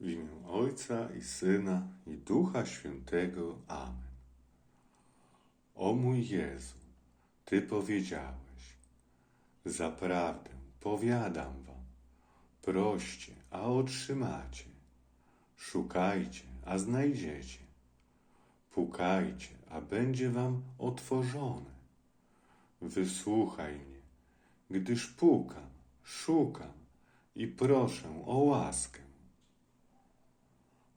W imię Ojca i Syna i Ducha Świętego. Amen. O mój Jezu, Ty powiedziałeś, zaprawdę powiadam wam, proście, a otrzymacie, szukajcie, a znajdziecie, pukajcie, a będzie wam otworzone. Wysłuchaj mnie, gdyż pukam, szukam i proszę o łaskę.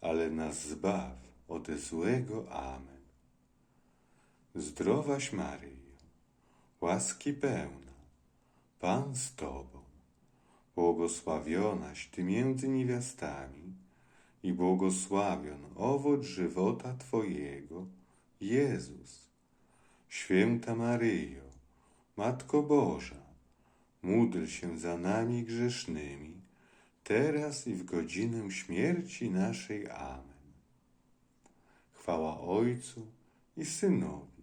ale nas zbaw ode złego. Amen. Zdrowaś Maryjo, łaski pełna, Pan z Tobą, błogosławionaś Ty między niewiastami i błogosławion owoc żywota Twojego, Jezus. Święta Maryjo, Matko Boża, módl się za nami grzesznymi, teraz i w godzinę śmierci naszej. Amen. Chwała Ojcu i Synowi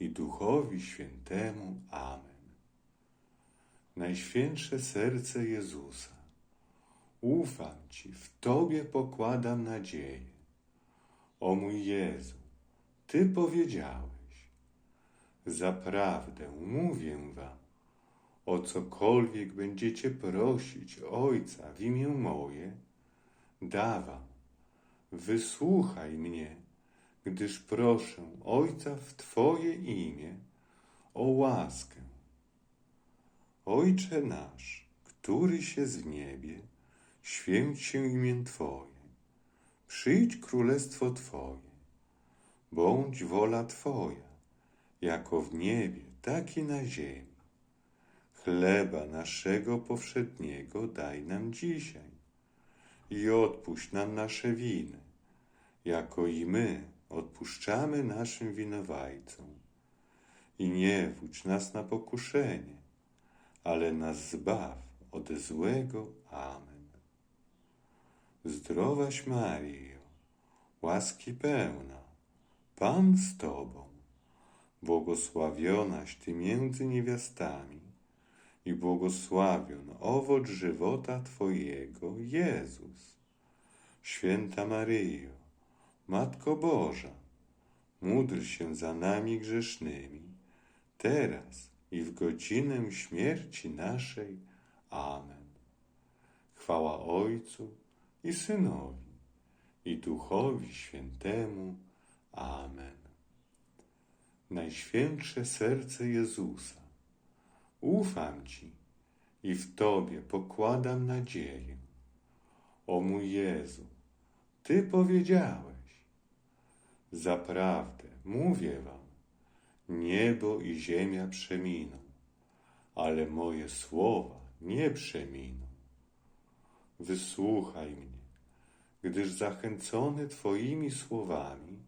i Duchowi Świętemu. Amen. Najświętsze serce Jezusa, ufam Ci, w Tobie pokładam nadzieję. O mój Jezu, Ty powiedziałeś, zaprawdę mówię Wam, o cokolwiek będziecie prosić Ojca w imię moje, dawam. Wysłuchaj mnie, gdyż proszę Ojca w Twoje imię o łaskę. Ojcze nasz, któryś jest w niebie, święć się imię Twoje, przyjdź królestwo Twoje, bądź wola Twoja, jako w niebie, tak i na ziemi. Chleba naszego powszedniego daj nam dzisiaj i odpuść nam nasze winy, jako i my odpuszczamy naszym winowajcom. I nie wódź nas na pokuszenie, ale nas zbaw od złego. Amen. Zdrowaś Maryjo, łaski pełna, Pan z Tobą, błogosławionaś Ty między niewiastami i błogosławion owoc żywota Twojego, Jezus. Święta Maryjo, Matko Boża, módl się za nami grzesznymi, teraz i w godzinę śmierci naszej. Amen. Chwała Ojcu i Synowi i Duchowi Świętemu. Amen. Najświętsze serce Jezusa, ufam Ci i w Tobie pokładam nadzieję. O mój Jezu, Ty powiedziałeś, zaprawdę mówię Wam, niebo i ziemia przeminą, ale moje słowa nie przeminą. Wysłuchaj mnie, gdyż zachęcony Twoimi słowami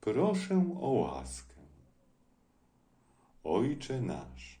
proszę o łaskę. Ojcze nasz,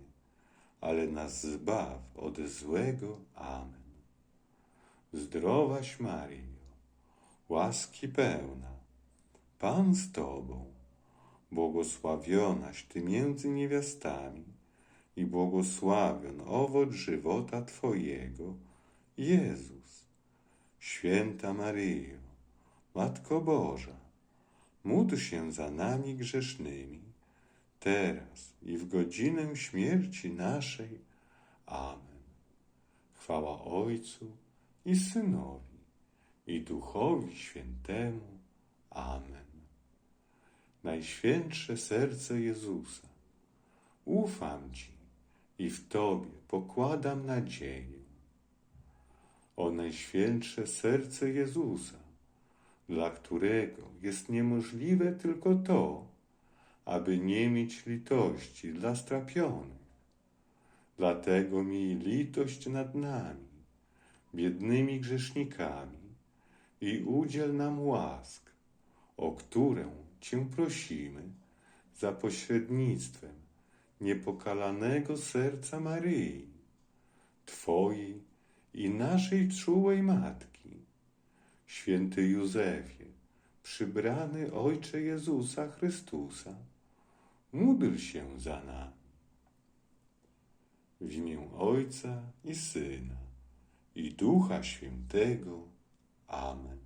ale nas zbaw od złego. Amen. Zdrowaś Maryjo, łaski pełna, Pan z Tobą, błogosławionaś Ty między niewiastami i błogosławion owoc żywota Twojego, Jezus. Święta Maryjo, Matko Boża, módl się za nami grzesznymi, teraz i w godzinę śmierci naszej. Amen. Chwała Ojcu i Synowi i Duchowi Świętemu. Amen. Najświętsze serce Jezusa, ufam Ci i w Tobie pokładam nadzieję. O Najświętsze serce Jezusa, dla którego jest niemożliwe tylko to, aby nie mieć litości dla strapionych. Dlatego miej litość nad nami, biednymi grzesznikami i udziel nam łask, o którę Cię prosimy za pośrednictwem niepokalanego serca Maryi, Twojej i naszej czułej Matki. Święty Józefie, przybrany Ojcze Jezusa Chrystusa, módl się za nami. W imię Ojca i Syna i Ducha Świętego. Amen.